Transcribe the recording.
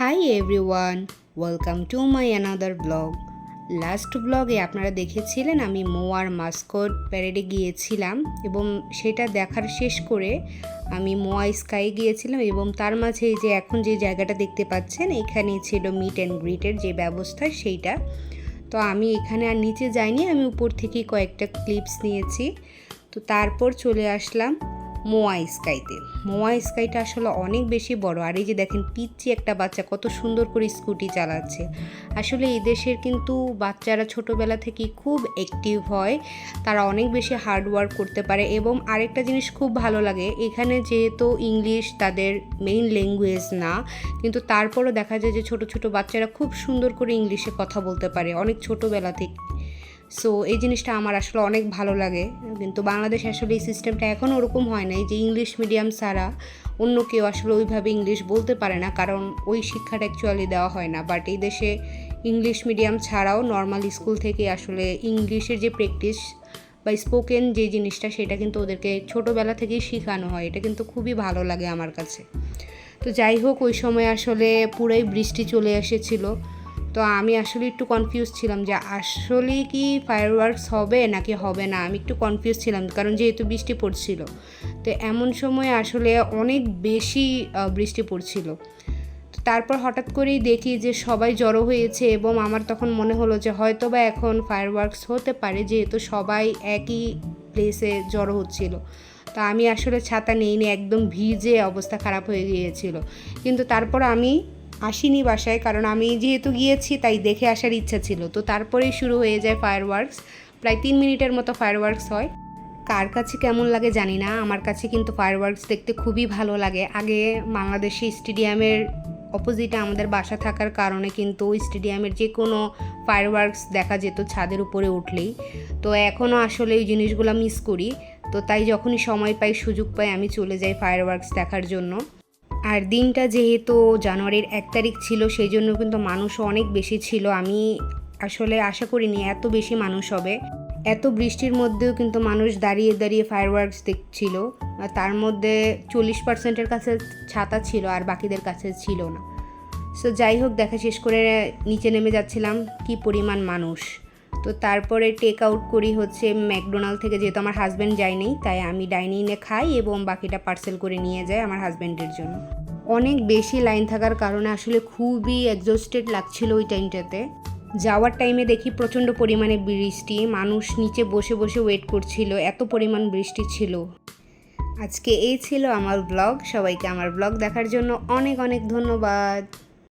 Hi everyone, welcome to my another blog. Last ব্লগে আপনারা দেখেছিলেন আমি মোয়ার মাস্কট প্যারেডে গিয়েছিলাম এবং সেটা দেখার শেষ করে আমি মোয়া স্কাই গিয়েছিলাম এবং তার মাঝে এই যে এখন যে জায়গাটা দেখতে পাচ্ছেন, এখানে ছিল মিট অ্যান্ড গ্রিটের যে ব্যবস্থা সেইটা। তো আমি এখানে আর নিচে যাইনি, আমি উপর থেকেই কয়েকটা ক্লিপস নিয়েছি। তো তারপর চলে আসলাম মোয়া স্কাইতে। মোয়া স্কাইটা আসলে অনেক বেশি বড়। আর এই যে দেখেন পিচ্ছি একটা বাচ্চা, কত সুন্দর করে স্কুটি চালাচ্ছে। আসলে এই দেশের কিন্তু বাচ্চারা ছোটোবেলা থেকেই খুব অ্যাক্টিভ হয়। তারা অনেক বেশি হার্ড ওয়ার্ক করতে পারে এবং আরেকটা জিনিস খুব ভালো লাগে, এখানে যেহেতু ইংলিশ তাদের মেইন ল্যাঙ্গুয়েজ না, কিন্তু তারপরও দেখা যায় যে ছোট ছোট বাচ্চারা খুব সুন্দর করে ইংলিশে কথা বলতে পারে। অনেক ছোটোবেলা থেকে সো এই জিনিসটা আমার আসলে অনেক ভালো লাগে। কিন্তু বাংলাদেশে আসলে এই সিস্টেমটা এখনও ওরকম হয় নাই যে ইংলিশ মিডিয়াম ছাড়া অন্য কেউ আসলে ওইভাবে ইংলিশ বলতে পারে না। কারণ ওই শিক্ষাটা অ্যাকচুয়ালি দেওয়া হয় না। বাট এই দেশে ইংলিশ মিডিয়াম ছাড়াও নর্মাল স্কুল থেকে আসলে ইংলিশের যে প্র্যাকটিস বা স্পোকেন যে জিনিসটা, সেটা কিন্তু ওদেরকে ছোটোবেলা থেকেই শেখানো হয়। এটা কিন্তু খুবই ভালো লাগে আমার কাছে। তো যাই হোক, ওই সময় আসলে পুরাই বৃষ্টি চলে এসেছিল। তো আমি আসলে একটু কনফিউজ ছিলাম যে আসলে কি ফায়ারওয়ার্কস হবে নাকি হবে না? আমি একটু কনফিউজ ছিলাম কারণ যেহেতু বৃষ্টি পড়ছিল। তো এমন সময় আসলে অনেক বেশি বৃষ্টি পড়ছিল। তারপর হঠাৎ করেই দেখি যে সবাই জড়ো হয়েছে এবং আমার তখন মনে হলো যে হয়তো বা এখন ফায়ারওয়ার্কস হতে পারে যেহেতু সবাই একই প্লেসে জড়ো হচ্ছিল। তো আমি আসলে ছাতা নিইনি, একদম ভিজে অবস্থা খারাপ হয়ে গিয়েছিল। কিন্তু তারপর আমি আসিনি বাসায়, কারণ আমি যেহেতু গিয়েছি তাই দেখে আসার ইচ্ছা ছিল। তো তারপরেই শুরু হয়ে যায় ফায়ারওয়ার্কস প্রায় তিন মিনিটের মতো ফায়ারওয়ার্কস হয়। কার কাছে কেমন লাগে জানি না, আমার কাছে কিন্তু ফায়ারওয়ার্কস দেখতে খুবই ভালো লাগে। আগে বাংলাদেশি স্টেডিয়ামের অপোজিটে আমাদের বাসা থাকার কারণে কিন্তু স্টেডিয়ামের যে কোনো ফায়ারওয়ার্কস দেখা যেত ছাদের উপরে উঠলেই। তো এখনও আসলে এই জিনিসগুলো মিস করি। তো তাই যখনই সময় পাই, সুযোগ পাই, আমি চলে যাই ফায়ারওয়ার্কস দেখার জন্য। আর দিনটা যেহেতু জানুয়ারির এক তারিখ ছিল, সেই জন্য কিন্তু মানুষও অনেক বেশি ছিল। আমি আসলে আশা করিনি এত বেশি মানুষ হবে। এত বৃষ্টির মধ্যেও কিন্তু মানুষ দাঁড়িয়ে দাঁড়িয়ে ফায়ারওয়ার্কস দেখছিল। তার মধ্যে চল্লিশ পার্সেন্টের কাছে ছাতা ছিল আর বাকিদের কাছে ছিল না। সো যাই হোক, দেখা শেষ করে নিচে নেমে যাচ্ছিলাম। কি পরিমাণ মানুষ। তো তারপরে টেক আউট করি হচ্ছে ম্যাকডোনাল্ড থেকে, যেহেতু আমার হাজব্যান্ড যায়নি তাই আমি ডাইনিংয়ে খাই এবং বাকিটা পার্সেল করে নিয়ে যাই আমার হাজব্যান্ডের জন্য। অনেক বেশি লাইন থাকার কারণে আসলে খুবই এক্সস্টেড লাগছিল ওই টাইমটাতে যাওয়ার টাইমে দেখি প্রচণ্ড পরিমাণে বৃষ্টি, মানুষ নিচে বসে বসে ওয়েট করছিল, এত পরিমাণ বৃষ্টি ছিল। আজকে এই ছিল আমার ব্লগ সবাইকে আমার ব্লগ দেখার জন্য অনেক অনেক ধন্যবাদ।